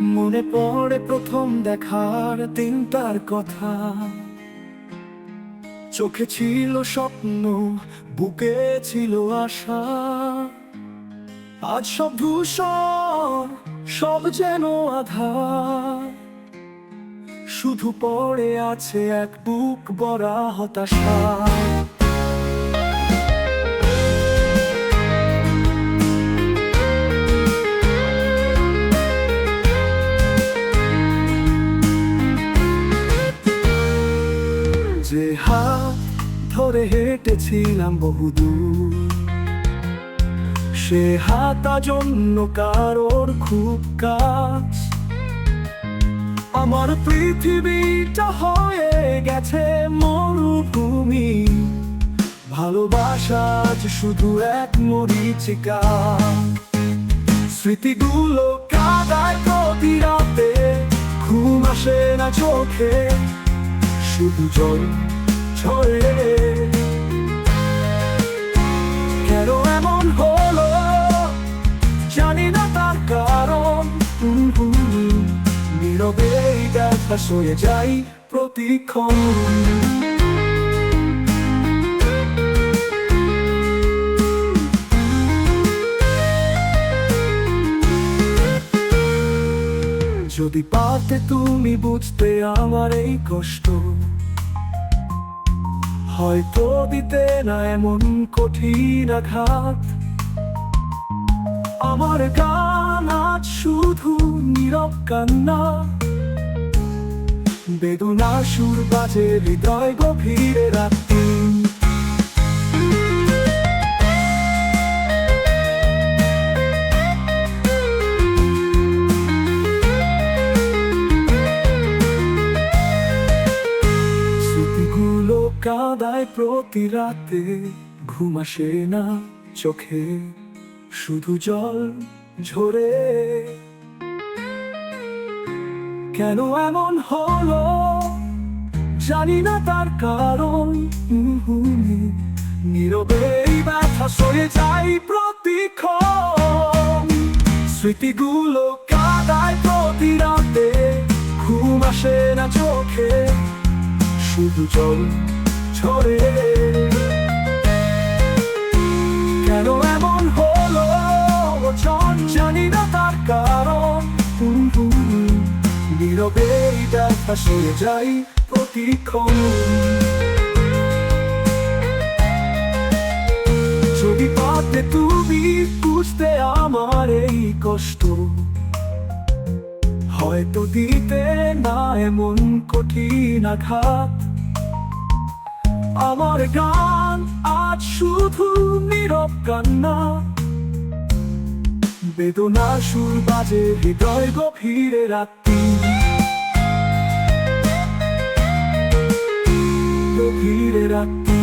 মনে পড়ে প্রথম দেখার দিনটার কথা। চোখে ছিল স্বপ্ন, বুকে ছিল আশা। আজ সব ধূসর, সব যেন আধার। শুধু পড়ে আছে এক বুক বড়া হতাশা। যে হাত ধরে হেঁটেছিলাম বহুদূর, সে হাত আজ অন্য কারোর খুব কাজ আমার পৃথিবীটা হয়ে গেছে মরুভূমি। ভালোবাসা শুধু এক মরিচিকা। স্মৃতিগুলো কাদায় প্রতি রাতে, ঘুম আসে না চোখে, শুধু জল ঝরে কেন ব্যথা সয়ে যাই প্রতিক্ষণ। যদি পারতে তুমি বুঝতে আমার এই কষ্ট, হয়তো দিতে না এমন কঠিন আঘাত। আমার গান আজ শুধু নীরব কান্না বেদনা সুর বাজে, হৃদয় গভীরে রাত্রি। কাদায় প্রতি রাতে, ঘুম আসে না চোখে, শুধু জল ঝরে। কেন এমন হলো? জানি না তার কারণ। হুম হুম, নীরবে এই ব্যথা সয়ে যাই প্রতিক্ষণ। স্মৃতিগুলো কাদায় প্রতি রাতে ঘুম আসে না চোখে। শুধু জল ঝরে। নীরবে এই ব্যথা যাই প্রতিক্ষণ। যদি পাতে তুমি বুঝতে আমার এই কষ্ট, হয়তো দিতে না এমন কঠিন আঘাত। আমার গান আজ শুধু নীরব কান্না, বেদনা সুর বাজে হৃদয় গভীরে রাত্রি। গভীরে রাত্রি